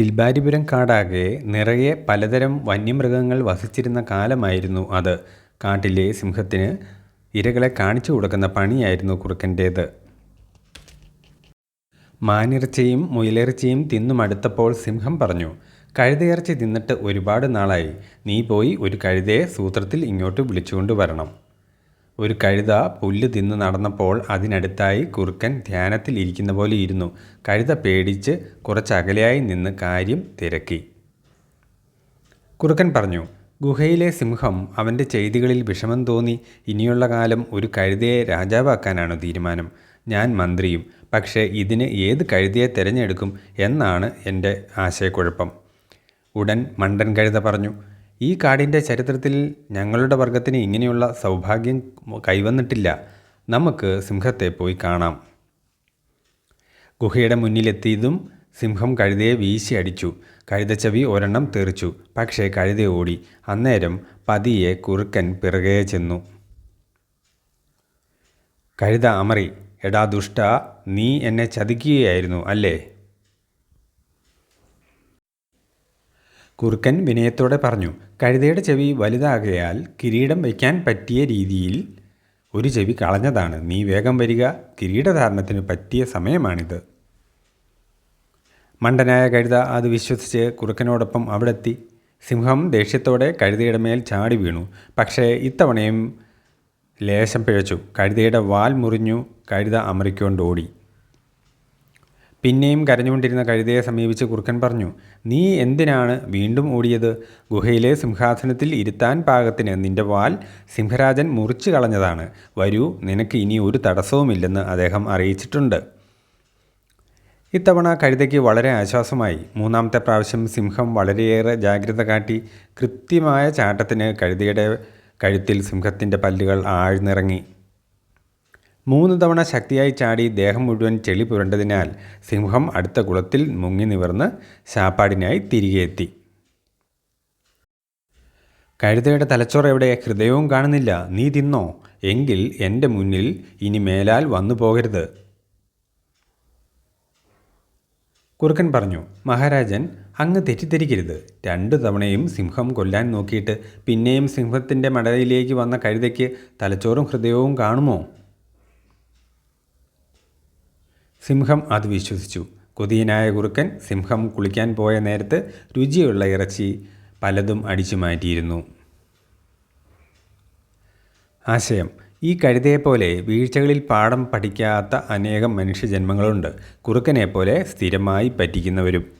സിൽബാരിപുരം കാടാകെ നിറയെ പലതരം വന്യമൃഗങ്ങൾ വസിച്ചിരുന്ന കാലമായിരുന്നു അത്. കാട്ടിലെ സിംഹത്തിന് ഇരകളെ കാണിച്ചു കൊടുക്കുന്ന പണിയായിരുന്നു കുറുക്കന്റേത്. മാനിറച്ചിയും മുയലിറച്ചിയും തിന്നു മടുത്തപ്പോൾ സിംഹം പറഞ്ഞു, "കഴുതയിറച്ചി തിന്നിട്ട് ഒരുപാട് നാളായി. നീ പോയി ഒരു കഴുതയെ സൂത്രത്തിൽ ഇങ്ങോട്ട് വിളിച്ചുകൊണ്ട് വരണം. " ഒരു കഴുത പുല്ല് തിന്ന് നടന്നപ്പോൾ അതിനടുത്തായി കുറുക്കൻ ധ്യാനത്തിൽ ഇരിക്കുന്ന പോലെ ഇരുന്നു. കഴുത പേടിച്ച് കുറച്ചകലെയായി നിന്ന് കാര്യം തിരക്കി. കുറുക്കൻ പറഞ്ഞു, "ഗുഹയിലെ സിംഹം അവന്റെ ചെയ്തികളിൽ വിഷമം തോന്നി ഇനിയുള്ള കാലം ഒരു കഴുതയെ രാജാവാക്കാനാണ് തീരുമാനം. ഞാൻ മന്ത്രിയും. പക്ഷേ ഇതിന് ഏത് കഴുതയെ തിരഞ്ഞെടുക്കും എന്നാണ് എന്റെ ആശയക്കുഴപ്പം. " ഉടൻ മണ്ടൻ കഴുത പറഞ്ഞു, "ഈ കാടിന്റെ ചരിത്രത്തിൽ ഞങ്ങളുടെ വർഗത്തിന് ഇങ്ങനെയുള്ള സൗഭാഗ്യം കൈവന്നിട്ടില്ല. നമുക്ക് സിംഹത്തെ പോയി കാണാം. ഗുഹയുടെ മുന്നിലെത്തിയതും സിംഹം കഴുതയെ വീശി അടിച്ചു. കഴുതച്ചവി ഒരെണ്ണം തെറിച്ചു. പക്ഷേ കഴുത ഓടി. അന്നേരം പതിയെ കുറുക്കൻ പിറകെ ചെന്നു. കഴുത അമറി, "എടാ ദുഷ്ട നീ എന്നെ ചതിക്കുകയായിരുന്നു അല്ലേ? " കുറുക്കൻ വിനയത്തോടെ പറഞ്ഞു, "കഴുതയുടെ ചെവി വലുതാകയാൽ കിരീടം വയ്ക്കാൻ പറ്റിയ രീതിയിൽ ഒരു ചെവി കളഞ്ഞതാണ്. നീ വേഗം വരിക. കിരീടധാരണത്തിന് പറ്റിയ സമയമാണിത്. " മണ്ടനായ കഴുത അത് വിശ്വസിച്ച് കുറുക്കനോടൊപ്പം അവിടെത്തി. സിംഹം ദേഷ്യത്തോടെ കഴുതയുടെ മേൽ ചാടി വീണു. പക്ഷേ ഇത്തവണയും ലേശം പിഴച്ചു. കഴുതയുടെ വാൽ മുറിഞ്ഞു. കഴുത അമറിക്കൊണ്ടോടി. പിന്നെയും കരഞ്ഞുകൊണ്ടിരുന്ന കഴുതയെ സമീപിച്ച് കുറുക്കൻ പറഞ്ഞു, "നീ എന്തിനാണ് വീണ്ടും ഓടിയത്? ഗുഹയിലെ സിംഹാസനത്തിൽ ഇരുത്താൻ പാകത്തിന് നിന്റെ വാൽ സിംഹരാജൻ മുറിച്ചു കളഞ്ഞതാണ്. വരൂ, നിനക്ക് ഇനി ഒരു തടസ്സവുമില്ലെന്ന് അദ്ദേഹം അറിയിച്ചിട്ടുണ്ട്. " ഇത്തവണ കഴുതയ്ക്ക് വളരെ ആശ്വാസമായി. മൂന്നാമത്തെ പ്രാവശ്യം സിംഹം വളരെയേറെ ജാഗ്രത കാട്ടി. കൃത്യമായ ചാട്ടത്തിന് കഴുതയുടെ കഴുത്തിൽ സിംഹത്തിന്റെ പല്ലുകൾ ആഴ്ന്നിറങ്ങി. മൂന്ന് തവണ ശക്തിയായി ചാടി ദേഹം മുഴുവൻ ചെളി പുരണ്ടതിനാൽ സിംഹം അടുത്ത കുളത്തിൽ മുങ്ങി നിവർന്ന് ശാപ്പാടിനായി തിരികെ എത്തി. കഴുതയുടെ തലച്ചോറ് എവിടെ? ഹൃദയവും കാണുന്നില്ല. നീ തിന്നോ? എങ്കിൽ എന്റെ മുന്നിൽ ഇനി മേലാൽ വന്നു പോകരുത്. കുറുക്കൻ പറഞ്ഞു, "മഹാരാജൻ, അങ്ങ് തെറ്റിദ്ധരിക്കരുത്. രണ്ടു തവണയും സിംഹം കൊല്ലാൻ നോക്കിയിട്ട് പിന്നെയും സിംഹത്തിന്റെ മടയിലേക്ക് വന്ന കഴുതയ്ക്ക് തലച്ചോറും ഹൃദയവും കാണുമോ? " സിംഹം അത് വിശ്വസിച്ചു. കൊതിയനായ കുറുക്കൻ സിംഹം കുളിക്കാൻ പോയ നേരത്ത് രുചിയുള്ള ഇറച്ചി പലതും അടിച്ചു മാറ്റിയിരുന്നു. ആശയം ഈ കഴുതയെപ്പോലെ വീഴ്ചകളിൽ പാഠം പഠിക്കാത്ത അനേകം മനുഷ്യജന്മങ്ങളുണ്ട്. കുറുക്കനെപ്പോലെ സ്ഥിരമായി പറ്റിക്കുന്നവരും.